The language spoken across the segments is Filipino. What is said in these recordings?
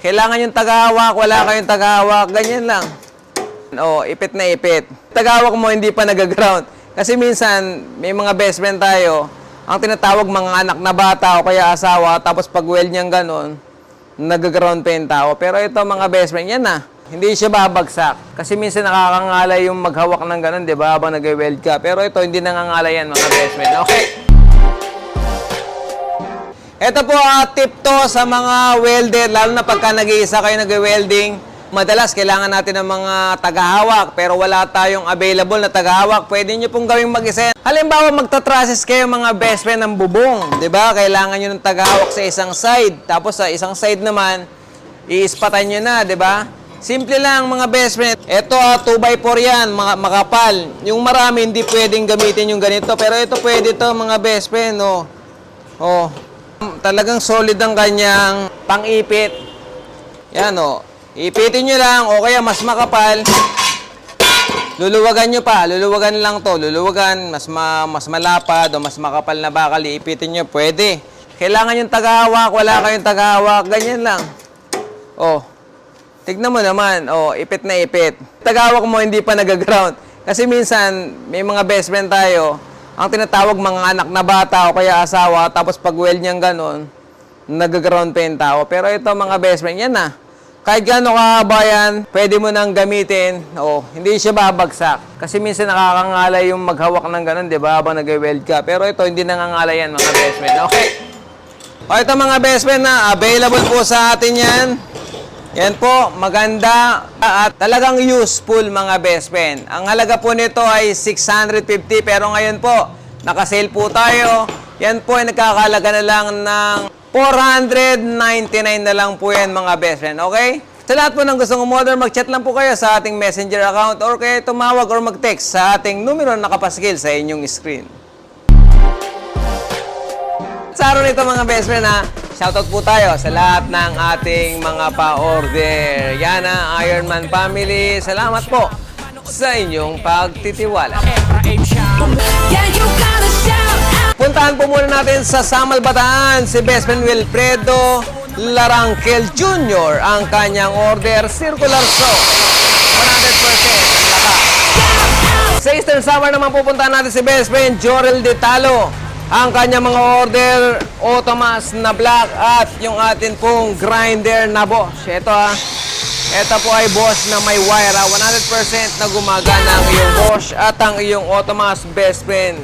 Kailangan yung tagahawak, wala kayong tagahawak, ganyan lang. Oo, ipit na ipit. Tagahawak mo hindi pa nag-ground. Kasi minsan, may mga best friend tayo, ang tinatawag mga anak na bata o kaya asawa, tapos pag well niyang ganun, nag-ground pa yung tao. Pero ito mga best friend, yan na. Hindi siya babagsak. Kasi minsan nakakangalay yung maghawak ng ganun, di ba? Habang nag-weld ka. Pero ito, hindi nangangalay yan mga best friend. Okay? Ito po ah, tip to sa mga welder, lalo na pagka nag-iisa kayo nag-welding. Madalas kailangan natin ng mga tagahawak pero wala tayong available na tagahawak. Pwede nyo pong gawing mag-isa. Halimbawa magtatrasis kayo mga best friend ng bubong. ba? Kailangan nyo ng tagahawak sa isang side. Tapos sa isang side naman, iispatan nyo na, ba? Simple lang mga best friend. Ito 2x4 yan, mga makapal. Yung marami hindi pwedeng gamitin yung ganito. Pero ito pwede to mga best friend. Oh. Oh, talagang solid ang kanyang pang-ipit. Yan o. Ipitin nyo lang o kaya mas makapal. Luluwagan nyo pa. Luluwagan lang to. Luluwagan. Mas, ma, mas malapad o mas makapal na bakal. Ipitin nyo. Pwede. Kailangan yung tagahawak. Wala kayong tagahawak. Ganyan lang. Oh. Tignan mo naman. Oh, ipit na ipit. Tagahawak mo hindi pa nag-ground. Kasi minsan, may mga best friend tayo, ang tinatawag mga anak na bata o kaya asawa, tapos pag well niyang ganun, nag-ground pa yung tao. Pero ito mga best friend, yan na. Kahit gano'ng kahaba yan, pwede mo nang gamitin. O, hindi siya babagsak. Kasi minsan nakakangalay yung maghawak ng ganun, di ba? Habang nag-weld ka. Pero ito, hindi nangangalay yan mga best friend. Okay? O ito mga best friend na available po sa atin yan. Yan po, maganda at talagang useful mga best friend. Ang halaga po nito ay 650 pero ngayon po, nakasale po tayo. Yan po ay nagkakalaga na lang ng 499 na lang po yan mga best friend, okay? Sa lahat po ng gustong umorder, mag-chat lang po kayo sa ating messenger account or kaya tumawag or mag-text sa ating numero na nakapaskil sa inyong screen. Sa araw nito mga best friend ha, shoutout po tayo sa lahat ng ating mga pa-order. Yan ha, Ironman family, salamat po sa inyong pagtitiwala. Puntahan po muna natin sa Samal Bataan si best friend Wilfredo Larangkel Jr. Ang kanyang order, circular saw. 100% ang laka. Sa Eastern Samar naman pupuntahan natin si best friend Jorel De Talo. Ang kanyang mga order, Otomas na black at yung atin pong grinder na Bosch. Ito ah. Ito po ay Bosch na may wire ah. 100% na gumagana ang iyong Bosch at ang iyong Otomas best friend.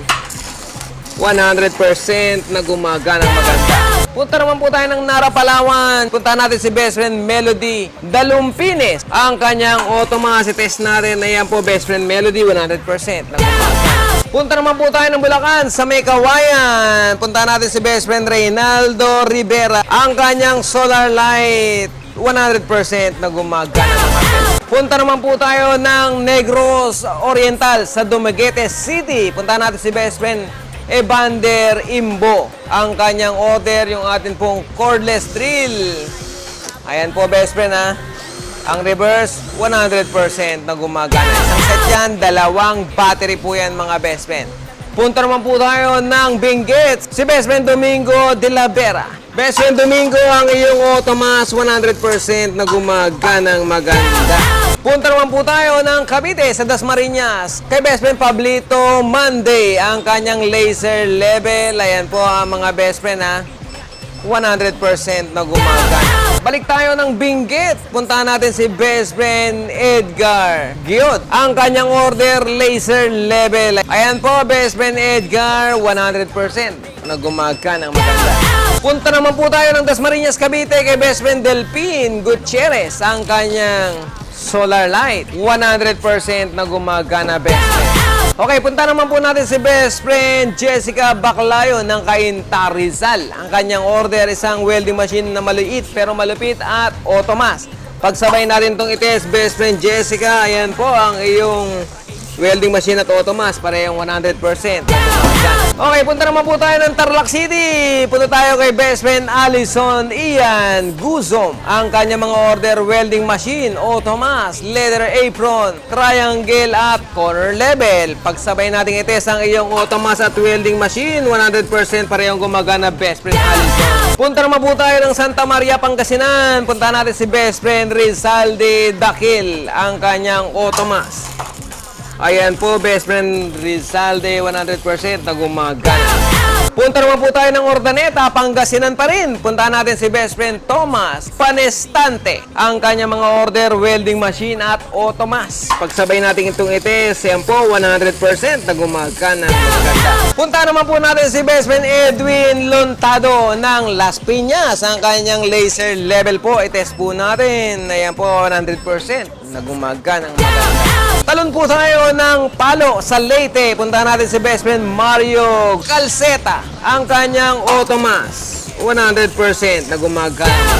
100% na gumagana maganda. Punta naman po tayo ng Nara, Palawan. Punta natin si best friend Melody Dalumpines. Ang kanyang Otomas test natin. Ayan po best friend Melody, 100% na gumagana. Punta naman po tayo ng Bulacan sa May Kawayan. Punta natin si best friend Reynaldo Rivera. Ang kanyang solar light, 100% na gumagana. Punta naman po tayo ng Negros Oriental sa Dumaguete City. Punta natin si best friend Evander Imbo. Ang kanyang order, yung atin pong cordless drill. Ayan po best friend ha. Ang reverse, 100% na gumagana. Isang set yan, dalawang battery po yan mga best friend. Punta naman po tayo ng Benguet. Si best friend Domingo de la Vera. Best friend Domingo, ang iyong Otomas 100% na gumaganang maganda. Punta naman po tayo ng Cavite sa Dasmariñas. Kay best friend Pablito Monday, ang kanyang laser level. Ayan po ang mga best friend ha. 100% na gumagana. Balik tayo ng Benguet. Puntahan natin si best friend Edgar Giot. Ang kanyang order, laser level. Ayan po, best friend Edgar, 100% na gumagana ng maganda. Punta naman po tayo ng Dasmariñas, Cavite kay best friend Delpin Gutierrez. Ang kanyang solar light, 100% na gumagana best friend. Okay, punta naman po natin si best friend Jessica Baclayo ng Cainta Rizal. Ang kanyang order, isang welding machine na maliit pero malupit at automas. Pagsabay natin itong itest, best friend Jessica, ayan po ang iyong welding machine at automas. Parehong 100% na gumagana. Okay, punta naman po tayo ng Tarlac City. Punta tayo kay best friend Allison Ian Guzom. Ang kanya mga order welding machine, o Tomas, leather apron, triangle at corner level. Pagsabay natin ites ang iyong Otomas at welding machine, 100% parehong gumagana best friend Allison. Punta naman po tayo ng Santa Maria, Pangasinan. Punta natin si best friend Rizalde Dakil, ang kanyang Otomas. Ayan po, best friend Rizalde, 100% na gumagana. Punta naman po tayo ng Ordaneta, Pangasinan pa rin. Punta natin si best friend Thomas Panestante. Ang kanya mga order, welding machine at automas. Pagsabay natin itong ites, yan po, 100% na gumagana. Punta naman po natin si best friend Edwin Lontado ng Las Piñas. Ang kanyang laser level po, ites po natin. Ayan po, 100% na gumagana. Maganda. Talon po tayo ng palo sa Leyte. Punta natin si best friend Mario Calceta. Ang kanyang Otomas. 100% na gumagana.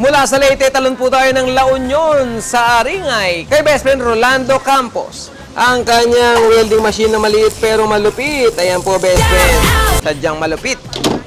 Mula sa Leyte, talon po tayo ng La Union sa Aringay. Kay best friend Rolando Campos. Ang kanyang welding machine na maliit pero malupit. Ayan po best friend. Sadyang malupit.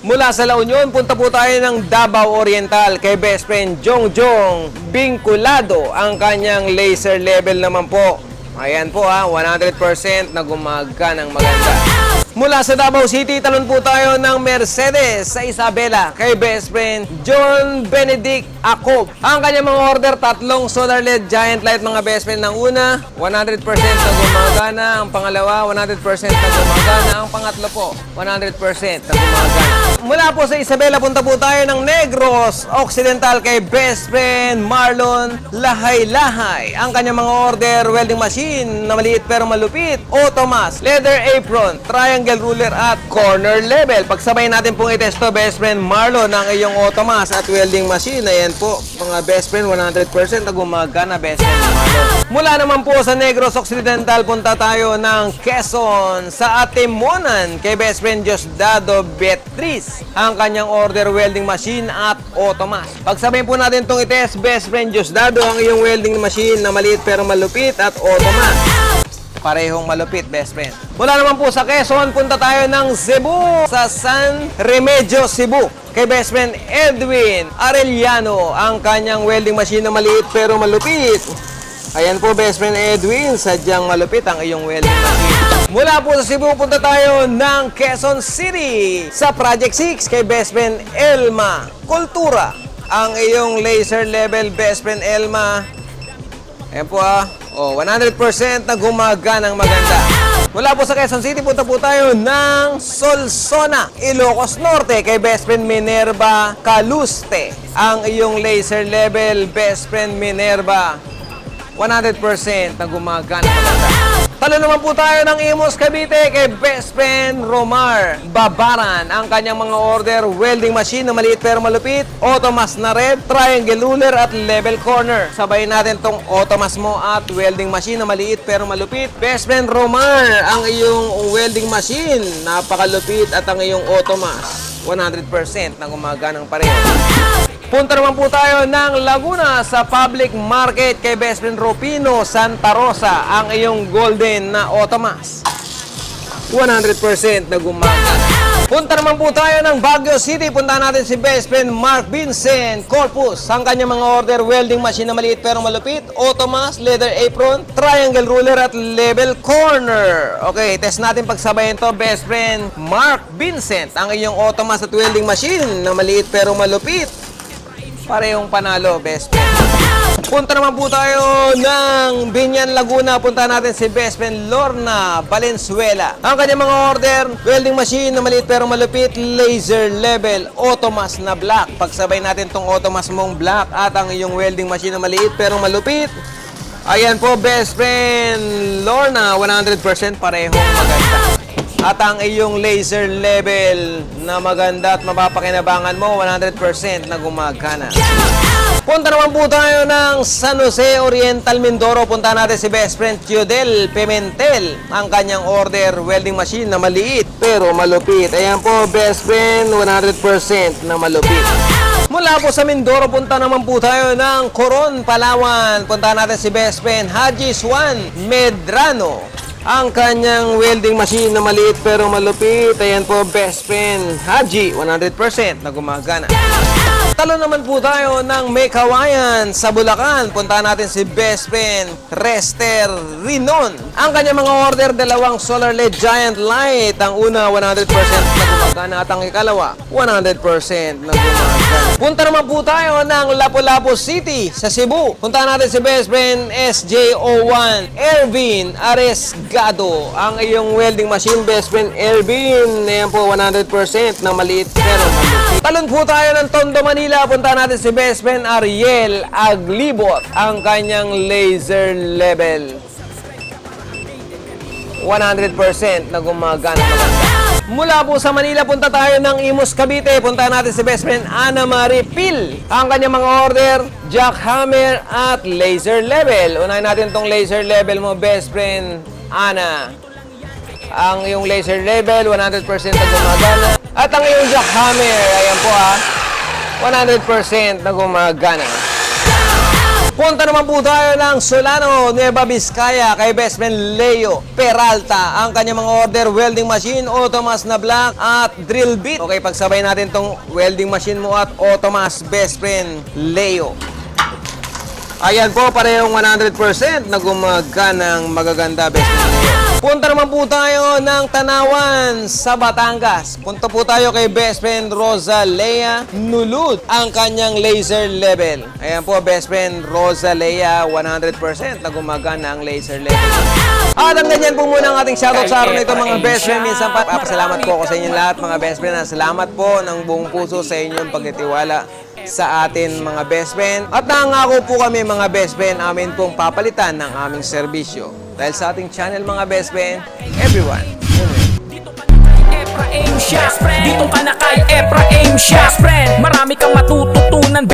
Mula sa La Union, punta po tayo ng Davao Oriental kay best friend Jong Jong Vinculado. Ang kanyang laser level naman po. Ayan po ha, 100% na gumagana ng maganda. Mula sa Davao City, talon po tayo ng Mercedes sa Isabela kay best friend John Benedict Acob. Ang kanyang mga order, tatlong solar LED giant light mga best friend ng una, 100% na gumagana. Ang pangalawa, 100% na gumagana. Ang pangatlo po, 100% na gumagana. Mula po sa Isabela, punta po tayo ng Negros Occidental kay best friend Marlon Lahay-Lahay. Ang kanyang mga order, welding machine na maliit pero malupit, Otomas, leather apron, triangle ruler at corner level. Pagsabay natin pong itesto, best friend Marlon, ang iyong Otomas at welding machine. Ayan po, mga best friend, 100% na gumagana, best friend Marlon. Mula naman po sa Negros Occidental, punta tayo ng Quezon sa Atimonan kay best friend Diosdado Beatriz. Ang kanyang order welding machine at Otomas. Pagsabay po natin itong ites, best friend Diosdado, ang iyong welding machine na maliit pero malupit at Otomas. Parehong malupit, best friend. Mula naman po sa Quezon, punta tayo ng Cebu, sa San Remedios, Cebu. Kay best friend Edwin Arellano, ang kanyang welding machine na maliit pero malupit. Ayan po, best friend Edwin, sadyang malupit ang iyong welding machine. Mula po sa Cebu, punta tayo ng Quezon City sa Project 6 kay best friend Elma Kultura. Ang iyong laser level best friend Elma Ayan po ah. Oh, 100% na gumaganang maganda. Mula po sa Quezon City, punta po tayo ng Solsona, Ilocos Norte kay best friend Minerva Caluste. Ang iyong laser level best friend Minerva 100% na gumagana maganda. Talo naman po tayo ng Imos Cavite kay best friend Romar Babaran. Ang kanyang mga order, welding machine na maliit pero malupit, automas na red, triangle ruler at level corner. Sabay natin tong automas mo at welding machine na maliit pero malupit. Best friend Romar, ang iyong welding machine, napakalupit at ang iyong automas. 100% na gumaganang pareho. Punta naman po tayo ng Laguna sa public market kay best friend Ropino Santa Rosa ang iyong golden na automas. 100% na gumagana. Punta naman po tayo ng Baguio City. Punta natin si best friend Mark Vincent Corpus. Ang kanyang mga order, welding machine na maliit pero malupit, automas, leather apron, triangle ruler at level corner. Okay, test natin pagsabayin to, best friend Mark Vincent. Ang iyong automas at welding machine na maliit pero malupit. Parehong panalo, best friend. Punta naman po tayo ng Binyan, Laguna. Punta natin si best friend Lorna Valenzuela. Ang kanyang mga order, welding machine na maliit pero malupit, laser level, automas na black. Pagsabay natin tong automas mong black at ang iyong welding machine na maliit pero malupit. Ayan po, best friend Lorna, 100% parehong maganda. At ang iyong laser level na maganda at mapapakinabangan mo, 100% na gumagana. Punta naman po tayo ng San Jose Oriental Mindoro. Punta natin si best friend Teodel Pimentel. Ang kanyang order, welding machine na maliit pero malupit. Ayan po, best friend, 100% na malupit. Mula po sa Mindoro, punta naman po tayo ng Coron, Palawan. Punta natin si best friend Haji Swan Medrano. Ang kanyang welding machine na maliit pero malupit. Ayan po, best friend Haji, 100% na gumagana. Talo naman po tayo ng May Kawayan sa Bulacan. Puntahan natin si best friend Rester Rinon. Ang kanyang mga order, dalawang solar LED giant light. Ang una, 100% na gumagana at ang ikalawa, 100% na gumagana. Punta naman po tayo ng Lapu-Lapu City sa Cebu. Puntahan natin si best friend SJ01 Ervin Aresgado. Ang iyong welding machine, best friend Ervin. Ayan po, 100% na maliit pero. Talon po tayo ng Tondo, Manila. Punta natin si best friend Ariel Aglibot. Ang kanyang laser level. 100% na gumagana maganda. Mula po sa Manila, punta tayo ng Imus, Cavite. Punta natin si best friend Ana Marie Pil. Ang kanyang mga order, jackhammer at laser level. Unahin natin tong laser level mo, best friend Ana. Ang iyong laser level, 100% na gumagana. At ang iyong jackhammer, ayan po ha, 100% na gumagana. Punta naman po tayo ng Solano, Nueva Vizcaya kay best friend Leo Peralta. Ang kanyang mga order, welding machine, automas na black at drill bit. Okay, pagsabay natin tong welding machine mo at automas best friend Leo. Ayan po, parehong 100% na gumaganang magaganda best friend. Punta naman po tayo ng Tanawan sa Batangas. Punta po tayo kay best friend Rosa Lea Nulud, ang kanyang laser level. Ayan po, best friend Rosa Lea, 100% na gumagana ang laser level. At ang ganyan po muna ang ating shoutout sa araw na ito mga best friend. Minsan pa, papasalamat po ako sa inyo lahat mga best friend. Salamat po ng buong puso sa inyong pagtitiwala sa atin mga best friend. At nangako po kami mga best friend, amin pong papalitan ng aming serbisyo. Dahil sa ating channel mga best friend, everyone. Efra Aim Shop Dito ka na kay Efra Aim Shop Marami kang matututunan